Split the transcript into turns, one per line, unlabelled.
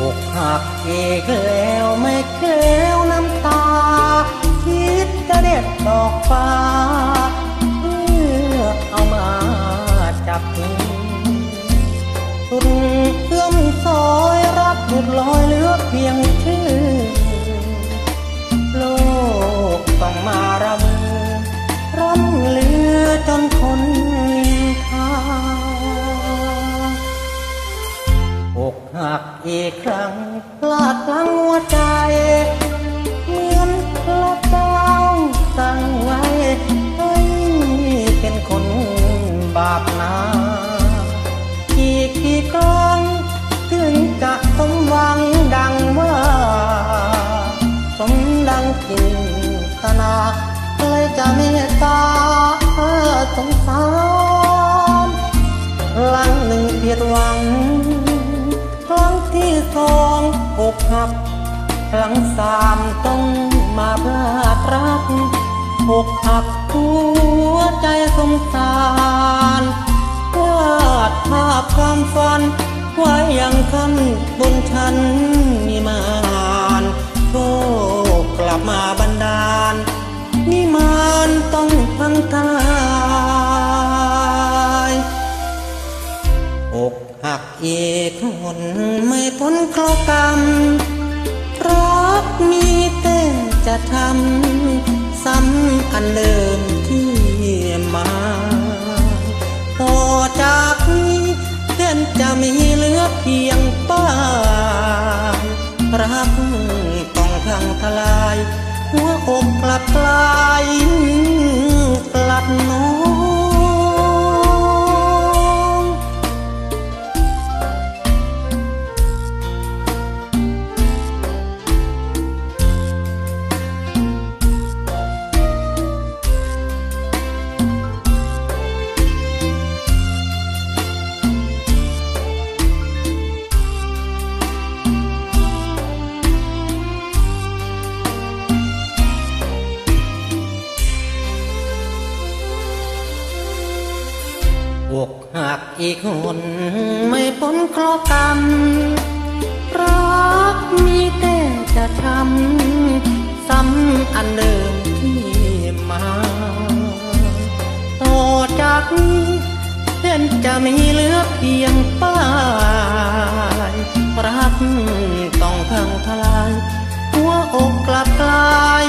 อกหักอีกแล้วไม่แก้วน้ำตา คิดกระเด็ดดอกฟ้า ครั้งพลาดพลั้งหัวใจ เหมือนพระเจ้าสั่งไว้ให้เป็นคนบาปนากี่กี่ครั้งถึงจะสมหวังดังว่าสมดังจินตนาเลยจะเมตตาสงสารครั้งหนึ่งผิดหวังครั้ง ที่สองอกหักครั้งสามต้องมาพลาดรักอกหักหัวใจสงสารวาดภาพความฝันไว้ยังค กหักอีกคนไม่พ้นเคราะห์กรรมรักมีแต่จะทำซ้ำอันเดิมที่มาต่อจากนี้เพื่อนจะมีเหลือเพียงป้ารักต้องพังทลาย หัวอกกลับกลายกลับน้อง อกหักอีกคนไม่พ้นเคราะห์กรรมรักมีแต่จะทำซ้ำอันเดิมที่มา ต่อจากนี้เพื่อนจะมีเหลือเพียงป้ายรักต้องพังทลาย หัวอกกลับกลาย